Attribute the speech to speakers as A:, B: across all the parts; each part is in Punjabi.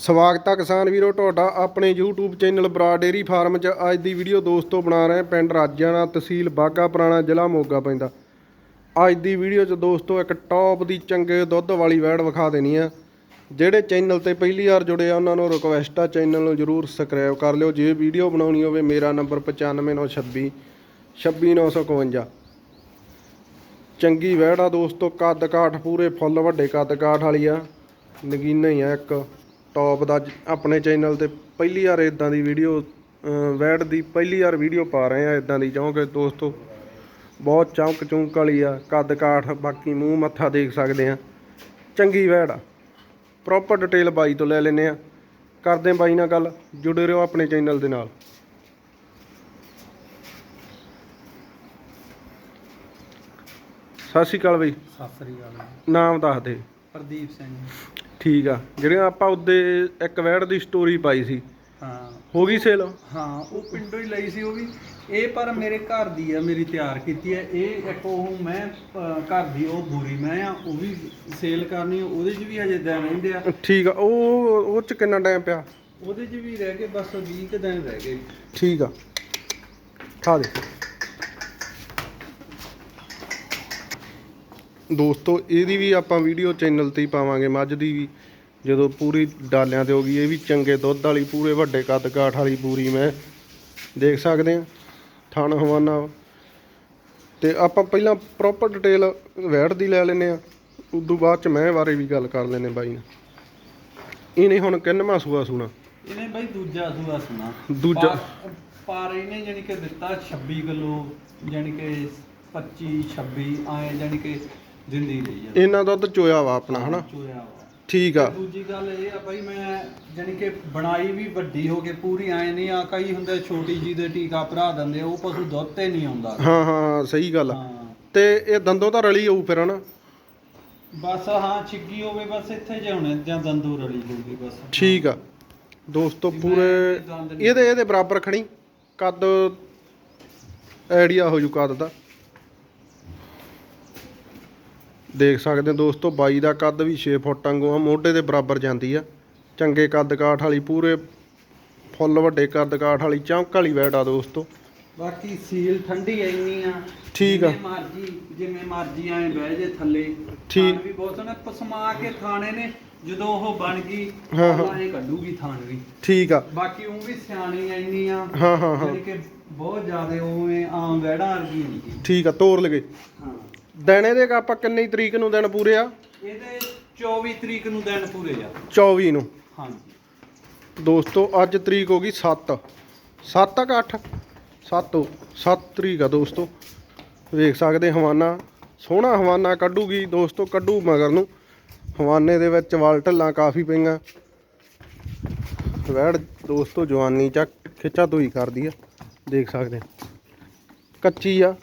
A: ਸਵਾਗਤ ਹੈ ਕਿਸਾਨ ਵੀਰੋ, ਤੁਹਾਡਾ ਆਪਣੇ YouTube ਚੈਨਲ ਬਰਾ ਡੇਰੀ ਫਾਰਮ 'ਚ। ਅੱਜ ਦੀ ਵੀਡੀਓ ਦੋਸਤੋ ਬਣਾ ਰਹੇ ਹਾਂ, ਪਿੰਡ ਰਾਜਿਆਣਾ ਤਹਿਸੀਲ ਬਾਗਾ, ਪੁਰਾਣਾ ਜ਼ਿਲ੍ਹਾ ਮੋਗਾ ਪੈਂਦਾ। ਅੱਜ ਦੀ ਵੀਡੀਓ 'ਚ ਦੋਸਤੋ ਇੱਕ ਟੌਪ ਦੀ ਚੰਗੇ ਦੁੱਧ ਵਾਲੀ ਵੈੜ ਵਿਖਾ ਦੇਣੀ ਆ। ਜਿਹੜੇ ਚੈਨਲ ਤੇ ਪਹਿਲੀ ਵਾਰ ਜੁੜੇ ਆ, ਉਹਨਾਂ ਨੂੰ ਰਿਕੁਐਸਟ ਆ, ਚੈਨਲ ਨੂੰ ਜਰੂਰ ਸਬਸਕ੍ਰਾਈਬ ਕਰ ਲਿਓ। ਜੇ ਵੀਡੀਓ ਬਣਾਉਣੀ ਹੋਵੇ, ਮੇਰਾ ਨੰਬਰ 95926 26951 ਚੰਗੀ ਵੈੜ ਆ ਦੋਸਤੋ, ਕੱਦ ਕਾਠ ਪੂਰੇ ਫੁੱਲ, ਵੱਡੇ ਕੱਦ ਕਾਠ ਵਾਲੀ ਆ। ਨਗੀਨਾ ਹੀ ਆ ਇੱਕ। ਟੌਪ ਦਾ ਆਪਣੇ ਚੈਨਲ ਤੇ ਪਹਿਲੀ ਵਾਰ ਇਦਾਂ ਦੀ ਵੀਡੀਓ ਵੈੜ ਦੀ ਪਹਿਲੀ ਵਾਰ ਵੀਡੀਓ ਪਾ ਰਹੇ ਆ ਇਦਾਂ ਦੀ ਕਿਉਂਕਿ ਦੋਸਤੋ ਬਹੁਤ ਚੌਂਕ ਚੌਂਕ ਵਾਲੀ ਆ ਕੱਦ ਕਾਠ ਬਾਕੀ ਮੂੰਹ ਮੱਥਾ ਦੇਖ ਸਕਦੇ ਆ। ਚੰਗੀ ਵੈੜ ਆ। ਪ੍ਰੋਪਰ ਡਿਟੇਲ ਬਾਈ ਤੋਂ ਲੈ ਲੈਨੇ ਆ। ਕਰਦੇ ਬਾਈ ਨਾਲ ਗੱਲ ਜੁੜੇ ਰਹੋ ਆਪਣੇ ਚੈਨਲ ਦੇ ਨਾਲ। ਸਤਿ ਸ਼੍ਰੀ ਅਕਾਲ ਬਈ।
B: ਸਤਿ ਸ੍ਰੀ ਅਕਾਲ।
A: ਨਾਮ ਦੱਸ ਦੇ।
B: ਪ੍ਰਦੀਪ ਸਿੰਘ।
A: ਠੀਕ ਆ ਜਿਹੜੀਆਂ ਆਪਾਂ ਉਹਦੇ ਇੱਕ ਵੈੜ ਦੀ ਸਟੋਰੀ ਪਾਈ ਸੀ।
B: ਹਾਂ।
A: ਹੋ ਗਈ ਸੇਲ
B: ਹਾਂ ਉਹ ਪਿੰਡੋਂ ਹੀ ਲਈ ਸੀ ਉਹ ਵੀ। ਇਹ ਪਰ ਮੇਰੇ ਘਰ ਦੀ ਆ ਮੇਰੀ ਤਿਆਰ ਕੀਤੀ ਹੈ ਇਹ ਇੱਕ ਉਹ ਮੈਂ ਅਹ, ਘਰ ਦੀ ਉਹ ਬੂਰੀ ਮੈਂ ਆ ਉਹ ਵੀ ਸੇਲ ਕਰਨੀ ਉਹਦੇ 'ਚ ਵੀ ਹਜੇ ਦਿਨ ਰਹਿੰਦੇ ਆ।
A: ਠੀਕ ਆ ਉਹ ਉਹ ਚ ਕਿੰਨਾ ਟਾਈਮ ਪਿਆ?
B: ਉਹਦੇ 'ਚ ਵੀ ਰਹਿ ਗਏ ਬਸ 20 ਕੁ ਦਿਨ ਰਹਿ ਗਏ।
A: ਠੀਕ ਆ। ਖਾ ਦੇ। ਦੋਸਤੋ ਇਹਦੀ ਵੀ ਆਪਾਂ ਵੀਡੀਓ ਚੈਨਲ ਤੇ ਹੀ ਪਾਵਾਂਗੇ। ਮੱਝ ਦੀ ਵੀ ਜਦੋਂ ਪੂਰੀ ਡਾਲਿਆਂ ਤੇ ਹੋ ਗਈ ਇਹ ਵੀ ਚੰਗੇ ਦੁੱਧ ਵਾਲੀ ਪੂਰੇ ਵੱਡੇ ਕੱਦ ਕਾਠ ਵਾਲੀ ਪੂਰੀ ਮੈਂ ਦੇਖ ਸਕਦੇ ਆ ਥਣ ਹਵਾਨਾ। ਤੇ ਆਪਾਂ ਪਹਿਲਾਂ ਪ੍ਰੋਪਰ ਡਿਟੇਲ ਵੈੜ ਦੀ ਲੈ ਲੈਨੇ ਆ ਉਦੋਂ ਬਾਅਦ ਚ ਮੈਂ ਬਾਰੇ ਵੀ ਗੱਲ ਕਰ ਲੈਨੇ ਬਾਈ ਨਾਲ। ਇਹਨੇ ਹੁਣ ਕਿੰਨਵਾਂ ਸੂਆ ਸੁਣਾ?
B: ਇਹਨੇ ਬਾਈ ਦੂਜਾ ਸੂਆ ਸੁਣਾ।
A: ਦੂਜਾ।
B: ਪਰ- ਇਹਨੇ ਜਾਨੀ ਕਿ ਦਿੱਤਾ 26 ਕਿਲੋ ਜਾਨੀ ਕਿ 25 26 ਆਏ ਜਾਨੀ ਕਿ ਦਿੰਦੀ ਰਹੀ ਆ।
A: ਇਹਨਾਂ ਦੁੱਧ ਚੋਇਆ ਵਾ ਆਪਣਾ ਹਨਾ?
B: ਚੋਇਆ ਵਾ।
A: ਠੀਕ ਆ।
B: ਦੂਜੀ ਗੱਲ ਇਹ ਆ ਬਾਈ ਮੈਂ ਜਾਨੀ ਕਿ ਬਣਾਈ ਵੀ ਵੱਡੀ ਹੋ ਕੇ ਪੂਰੀ ਐ ਨਹੀਂ ਆ ਕਈ ਹੁੰਦੇ ਛੋਟੀ ਜੀ ਦੇ ਟੀਕਾ ਭਰਾ ਦਿੰਦੇ ਆ, ਉਹ ਪਸ਼ੂ ਦੁੱਧ ਤੇ ਨਹੀਂ ਆਉਂਦਾ।
A: ਹਾਂ ਹਾਂ ਸਹੀ ਗੱਲ ਆ।
B: ਹਾਂ।
A: ਤੇ ਇਹ ਦੰਦੋਂ ਤਾਂ ਰਲੀ ਹੋਊ ਫਿਰ ਹਨਾ?
B: ਬਸ ਹਾਂ ਛਿੱਗੀ ਹੋਵੇ ਬਸ ਇੱਥੇ ਜੇ ਹੁਣੇ ਜਾਂ ਦੰਦੂ ਰਲੀ ਹੋਊਗੀ ਬਸ।
A: ਠੀਕ ਆ। ਦੋਸਤੋ ਪੂਰੇ ਇਹਦੇ ਇਹਦੇ ਬਰਾਬਰ ਖੜੀ ਕੱਦ ਆਈਡੀਆ ਹੋ ਜੂ ਕੱਦ ਦਾ। ਦੇਖ ਸਕਦੇ ਹੋ ਦੋਸਤੋ ਬਾਈ ਦਾ ਕੱਦ ਵੀ 6 ਫੁੱਟ ਵਾਂਗੂ ਆ ਮੋਢੇ ਦੇ ਬਰਾਬਰ ਜਾਂਦੀ ਆ ਚੰਗੇ ਕੱਦ ਕਾਠ ਵਾਲੀ ਪੂਰੇ ਫੁੱਲ ਵੱਡੇ ਕੱਦ ਕਾਠ ਵਾਲੀ ਚੌਂਕ ਵਾਲੀ ਵੈੜ ਆ ਦੋਸਤੋ
B: ਬਾਕੀ ਸੀਲ ਠੰਡੀ ਇੰਨੀ ਆ
A: ਠੀਕ ਆ।
B: ਜਿਵੇਂ ਮਰਜ਼ੀ ਜਿਵੇਂ ਮਰਜ਼ੀ ਐ ਬਹਿ ਜੇ ਥੱਲੇ
A: ਠੀਕ।
B: ਵੀ ਬਹੁਤ ਸੋਹਣਾ ਪਸਮਾ ਕੇ ਥਾਣੇ ਨੇ ਜਦੋਂ ਉਹ ਬਣ ਗਈ
A: ਹਾਂ, ਹਾਂ।
B: ਐ ਕੱਢੂਗੀ ਥਾਣ ਵੀ
A: ਠੀਕ ਆ
B: ਬਾਕੀ ਉਹ ਵੀ ਸਿਆਣੀ ਇੰਨੀ ਆ
A: ਹਾਂ ਹਾਂ ਹਾਂ
B: ਕਿ ਬਹੁਤ ਜ਼ਿਆਦਾ ਉਵੇਂ ਆਮ ਵੈੜਾਂ ਵਰਗੀ ਨਹੀਂ।
A: ਠੀਕ ਆ ਤੋਰ ਲਗੇ
B: ਹਾਂ
A: ਦਿਨ ਇਹਦੇ ਕ ਆਪਾਂ ਕਿੰਨੀ ਤਰੀਕ ਨੂੰ ਦਿਨ ਪੂਰੇ ਆ?
B: ਇਹਦੇ 24 ਤਰੀਕ ਨੂੰ ਦਿਨ ਪੂਰੇ ਆ।
A: 24 ਨੂੰ।
B: ਹਾਂਜੀ।
A: ਦੋਸਤੋ ਅੱਜ ਤਰੀਕ ਹੋ ਗਈ 7 7 ਕਿ 8 7 7 ਤਰੀਕ ਆ ਦੋਸਤੋ। ਵੇਖ ਸਕਦੇ ਹਵਾਨਾ। ਸੋਹਣਾ ਹਵਾਨਾ ਕੱਢੂਗੀ ਦੋਸਤੋ ਕੱਢੂ ਮਗਰ ਨੂੰ। ਹਵਾਨੇ ਦੇ ਵਿੱਚ ਵਲ ਢੱਲਾਂ ਕਾਫੀ ਪਈਆਂ। ਵੈੜ ਦੋਸਤੋ ਜਵਾਨੀ ਚ ਖਿੱਚਾ ਧੋਈ ਕਰਦੀ ਆ। ਦੇਖ ਸਕਦੇ। ਕੱਚੀ ਆ।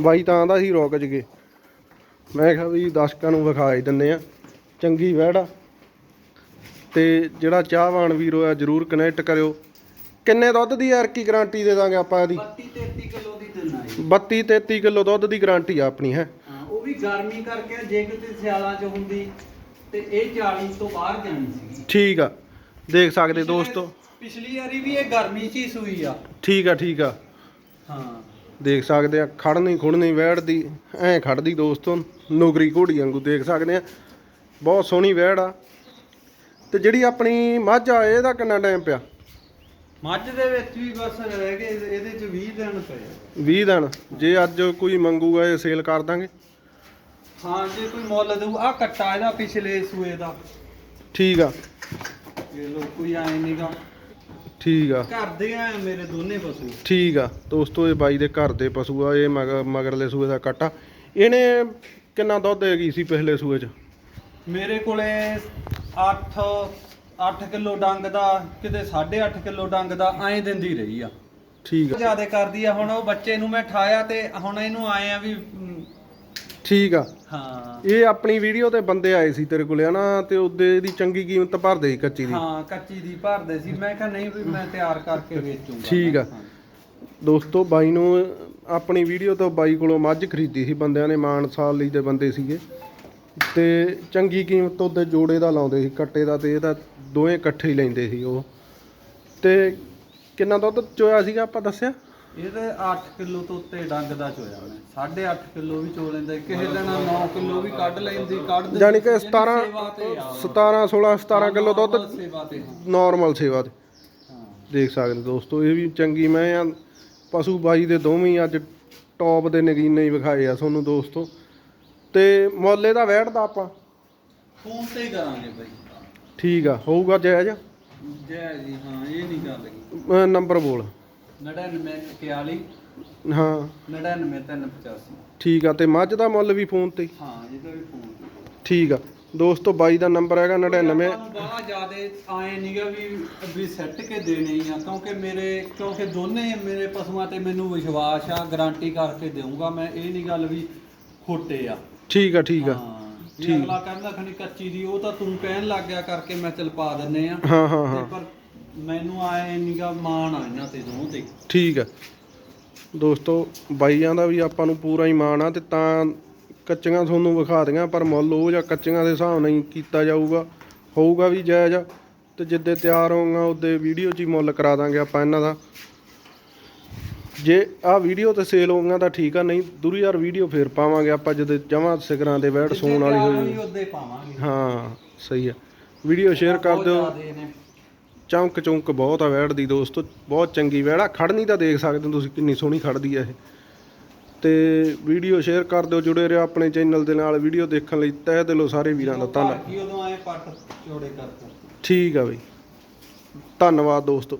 A: ਬਾਈ ਤਾਂ ਆਂਦਾ ਸੀ ਰੁਕ ਜਗੇ। ਮੈਂ ਕਿਹਾ ਵੀ ਦਰਸ਼ਕਾਂ ਨੂੰ ਵਿਖਾ ਹੀ ਦਿੰਦੇ ਆ। ਚੰਗੀ ਆ। ਤੇ ਜਿਹੜਾ ਚਾਹਵਾਨ ਵੀਰੋ ਆ ਜਰੂਰ ਕਨੈਕਟ ਕਰਿਓ। ਕਿੰਨੇ ਦੁੱਧ ਦੀ ਯਾਰ ਕੀ ਗਾਰੰਟੀ ਦੇ ਦਾਂਗੇ ਆਪਾਂ ਇਹਦੀ?
B: 32 33 ਕਿਲੋ ਦੀ ਦਿਨ ਆਈ
A: 32 33 ਕਿਲੋ ਦੁੱਧ ਦੀ ਗਾਰੰਟੀ ਆ ਆਪਣੀ ਹੈ?
B: ਹਾਂ ਉਹ ਵੀ ਗਰਮੀ ਕਰਕੇ ਜੇ ਕਿਤੇ ਸਿਆਲਾਂ 'ਚ ਹੁੰਦੀ ਤੇ ਇਹ 40 ਤੋਂ ਬਾਹਰ ਜਾਣੀ ਸੀਗੀ।
A: ਠੀਕ ਆ। ਦੇਖ ਸਕਦੇ ਦੋਸਤੋ।
B: ਪਿਛਲੀ ਵਾਰੀ ਵੀ ਇਹ ਗਰਮੀ 'ਚ ਹੀ ਸੂਈ ਆ।
A: ਠੀਕ ਆ ਠੀਕ ਆ।
B: ਹਾਂ।
A: ਦੇਖ ਸਕਦੇ ਆ ਖੜਨੀ ਖੁੜਨੀ ਵੈੜ ਦੀ ਐ ਖੜਦੀ ਦੋਸਤੋ ਨੌਕਰੀ ਘੋੜੀ ਵਾਂਗੂ ਦੇਖ ਸਕਦੇ ਆ। ਬਹੁਤ ਸੋਹਣੀ ਵੈੜ ਆ। ਤੇ ਜਿਹੜੀ ਆਪਣੀ ਮੱਝ ਆ ਇਹਦਾ ਕਿੰਨਾ ਟਾਈਮ ਪਿਆ?
B: ਮੱਝ ਦੇ ਵਿੱਚ ਵੀ ਬਸ ਰਹਿ ਗਏ ਇਹਦੇ 'ਚ 20 ਦਿਨ ਪਏ
A: 20 ਦਿਨ ਜੇ ਅੱਜ ਕੋਈ ਮੰਗੂਗਾ ਇਹ ਸੇਲ ਕਰ ਦਾਂਗੇ।
B: ਹਾਂ ਜੇ ਕੋਈ ਮੁੱਲ ਦਊ ਆ ਕੱਟਾ ਇਹਦਾ ਪਿਛਲੇ ਸੂਏ ਦਾ।
A: ਠੀਕ ਆ।
B: ਇਹ ਲੋ ਕੋਈ ਆਏ ਨਹੀਂਗਾ
A: ਠੀਕ ਆ।
B: ਘਰ ਦੇ ਆ ਮੇਰੇ ਦੋਨੇ ਪਸ਼ੂ।
A: ਠੀਕ ਆ। ਦੋਸਤੋ ਇਹ ਬਾਈ ਦੇ ਘਰ ਦੇ ਪਸ਼ੂ ਆ ਇਹ ਮਗਰ ਮਗਰਲੇ ਸੂਏ ਦਾ ਕੱਟਾ। ਇਹਨੇ ਕਿੰਨਾ ਦੁੱਧ ਹੈਗੀ ਸੀ ਪਿਛਲੇ ਸੂਏ ਚ?
B: ਮੇਰੇ ਕੋਲੇ 8 8 ਕਿਲੋ ਡੰਗ ਦਾ ਕਿਤੇ 8.5 ਕਿਲੋ ਡੰਗ ਦਾ ਐਂ ਦਿੰਦੀ ਰਹੀ ਆ।
A: ਠੀਕ ਆ।
B: ਜ਼ਿਆਦਾ ਕਰਦੀ ਆ ਹੁਣ ਉਹ ਬੱਚੇ ਨੂੰ ਮੈਂ ਠਾਇਆ ਤੇ ਹੁਣ ਇਹਨੂੰ ਆਏ ਆ ਵੀ
A: ਠੀਕ ਆ।
B: ਹਾਂ।
A: ਇਹ ਆਪਣੀ ਵੀਡੀਓ ਤੇ ਬੰਦੇ ਆਏ ਸੀ ਤੇਰੇ ਕੋਲੇ ਹਨਾ? ਤੇ ਉਹਦੇ ਦੀ ਚੰਗੀ ਕੀਮਤ ਭਰਦੇ ਸੀ ਕੱਚੀ ਦੀ।
B: ਹਾਂ ਕੱਚੀ ਦੀ ਭਰਦੇ ਸੀ। ਮੈਂ ਕਿਹਾ ਨਹੀਂ ਵੀ ਮੈਂ ਤਿਆਰ ਕਰਕੇ ਵੇਚੂੰਗਾ।
A: ਠੀਕ ਆ। ਦੋਸਤੋ ਬਾਈ ਨੂੰ ਆਪਣੀ ਵੀਡੀਓ ਤੋਂ ਬਾਈ ਕੋਲੋਂ ਮੱਝ ਖਰੀਦੀ ਸੀ ਬੰਦਿਆਂ ਨੇ ਮਾਨ ਸਾਲ ਲਈ ਦੇ ਬੰਦੇ ਸੀਗੇ। ਤੇ ਚੰਗੀ ਕੀਮਤ ਉਹਦੇ ਜੋੜੇ ਦਾ ਲਾਉਂਦੇ ਸੀ ਕੱਟੇ ਦਾ ਤੇ ਇਹਦਾ ਦੋਵੇਂ ਇਕੱਠੇ ਹੀ ਲੈਂਦੇ ਸੀ ਉਹ। ਤੇ ਕਿੰਨਾ ਦੁੱਧ ਚੋਇਆ ਸੀਗਾ ਆਪਾਂ ਦੱਸਿਆ?
B: ਇਹਦੇ 8 ਕਿਲੋ ਤੋਂ ਉੱਤੇ ਡੰਗ ਦਾ ਚੋਇਆ ਮੈਂ 8.5 ਕਿਲੋ ਵੀ ਚੋ ਲੈਂਦਾ ਕਿਸੇ ਦਿਨ 9 ਕਿਲੋ ਵੀ ਕੱਢ ਲੈਂਦੀ ਕੱਢ ਦਿੰਦੀ।
A: ਯਾਨੀ ਕਿ
B: ਇਹਦੀ
A: 17
B: ਸੇਵਾ ਤੇ ਆ ਉਹ।
A: 17 16 17 ਕਿਲੋ ਦੁੱਧ
B: normal ਸੇਵਾ ਤੇ ਹਾਂ।
A: ਨਾਰਮਲ ਸੇਵਾ ਤੇ।
B: ਹਾਂ
A: ਦੇਖ ਸਕਦੇ ਦੋਸਤੋ ਇਹ ਵੀ ਚੰਗੀ ਮੈਂ ਆ। ਪਸ਼ੂ ਬਾਈ ਦੇ ਦੋਵੇਂ ਅੱਜ ਟੌਪ ਦੇ ਨਗੀਨੇ ਹੀ ਵਿਖਾਏ ਆ ਤੁਹਾਨੂੰ ਦੋਸਤੋ। ਤੇ ਮੁੱਲ ਦਾ ਵੈਟ ਦਾ ਆਪਾਂ?
B: ਫੋਨ ਤੇ ਹੀ ਕਰਾਂਗੇ ਬਾਈ।
A: ਠੀਕ ਆ ਹੋਊਗਾ ਜਾਇਜ਼?
B: ਜੈ ਜੀ ਹਾਂ ਇਹ ਨਹੀਂ ਗੱਲ
A: ਅਹ ਨੰਬਰ ਬੋਲ।
B: 99 41
A: ਹਾਂ।
B: 99 385
A: ਠੀਕ ਆ ਤੇ ਮੱਝ ਦਾ ਮੁੱਲ ਵੀ ਫੋਨ ਤੇ? ਹੀ?
B: ਹਾਂ ਇਹਦਾ ਵੀ ਫੋਨ ਤੇ।
A: ਠੀਕ ਆ। ਦੋਸਤੋ ਬਾਈ ਦਾ ਨੰਬਰ ਹੈਗਾ 99
B: ਬਾਹਲਾ ਜਿਆਦੇ ਆਏ ਨਹੀਂਗਾ ਵੀ ਵੀ ਸੈੱਟ ਕੇ ਦੇਣੇ ਆ ਕਿਉਂਕਿ ਮੇਰੇ ਕਿਉਂਕਿ ਦੋਨੇ ਮੇਰੇ ਪਸ਼ੂਆਂ ਤੇ ਮੈਨੂੰ ਵਿਸ਼ਵਾਸ ਆ ਗਾਰੰਟੀ ਕਰਕੇ ਦੇਵਾਂਗਾ ਮੈਂ ਇਹ ਨਹੀਂ ਗੱਲ ਵੀ ਖੋਟੇ ਆ।
A: ਠੀਕ ਆ ਠੀਕ ਆ। ਠੀਕ।
B: ਅਗਲਾ ਕਹਿੰਦਾ ਖਣੀ ਕੱਚੀ ਦੀ ਉਹ ਤਾਂ ਤੂੰ ਕਹਿਣ ਲੱਗ ਗਿਆ ਕਰਕੇ ਮੈਂ ਚਲ ਪਾ ਦਿੰਨੇ ਆ।
A: ਹਾਂ ਹਾਂ ਹਾਂ।
B: ਪਰ ਮੈਨੂੰ ਆਏ ਨਹੀਂਗਾ ਮਾਣ ਆ ਇਹਨਾਂ ਤੇ ਦੋਹਾਂ ਤੇ।
A: ਠੀਕ ਆ। ਦੋਸਤੋ ਬਾਈਆਂ ਦਾ ਵੀ ਆਪਾਂ ਨੂੰ ਪੂਰਾ ਹੀ ਮਾਣ ਆ ਤੇ ਤਾਂ ਕੱਚੀਆਂ ਤੁਹਾਨੂੰ ਵਿਖਾ ਦਿਆਂ ਪਰ ਮੁੱਲ ਉਹ ਜਾਂ ਕੱਚੀਆਂ ਦੇ ਹਿਸਾਬ ਨਾਲ ਹੀ ਕੀਤਾ ਜਾਊਗਾ ਹੋਊਗਾ ਵੀ ਜਾਇਜ਼ ਤੇ ਜਿੱਦੇ ਤਿਆਰ ਹੋਊਗਾ ਉਹਦੇ ਵੀਡੀਓ 'ਚ ਹੀ ਮੁੱਲ ਕਰਾ ਦਾਂਗੇ ਆਪਾਂ ਇਹਨਾਂ ਦਾ। ਜੇ ਆਹ ਵੀਡੀਓ ਤੇ ਸੇਲ ਹੋਊਗਾ ਤਾਂ ਠੀਕ ਆ ਨਹੀਂ ਦੂਰੀ ਯਾਰ ਵੀਡੀਓ ਫੇਰ ਪਾਵਾਂਗੇ ਆਪਾਂ ਜਦੋਂ ਜਮਾਂ ਸਿਗਰਾਂ ਦੇ ਬੈਠ ਸੌਣ ਵਾਲੀ ਹੋਈ
B: ਉਹਦੇ ਪਾਵਾਂਗੇ।
A: ਹਾਂ ਸਹੀ ਆ। ਵੀਡੀਓ ਸ਼ੇਅਰ ਕਰ ਦਿਓ। ਚੌਂਕ ਚੌਂਕ ਬਹੁਤ ਆ ਵੈੜ ਦੀ ਦੋਸਤੋ ਬਹੁਤ ਚੰਗੀ ਵੈੜ ਆ। ਖੜਨੀ ਤਾਂ ਦੇਖ ਸਕਦੇ ਹੋ ਤੁਸੀਂ ਕਿੰਨੀ ਸੋਹਣੀ ਖੜਦੀ ਆ ਇਹ। ਤੇ ਵੀਡੀਓ ਸ਼ੇਅਰ ਕਰ ਦਿਓ ਜੁੜੇ ਰਹੋ ਆਪਣੇ ਚੈਨਲ ਦੇ ਨਾਲ। ਵੀਡੀਓ ਦੇਖਣ ਲਈ ਤਹਿ ਦਿਲੋਂ ਸਾਰੇ ਵੀਰਾਂ ਦਾ ਧੰਨਵਾਦ। ਠੀਕ ਆ ਬਈ। ਧੰਨਵਾਦ ਦੋਸਤੋ।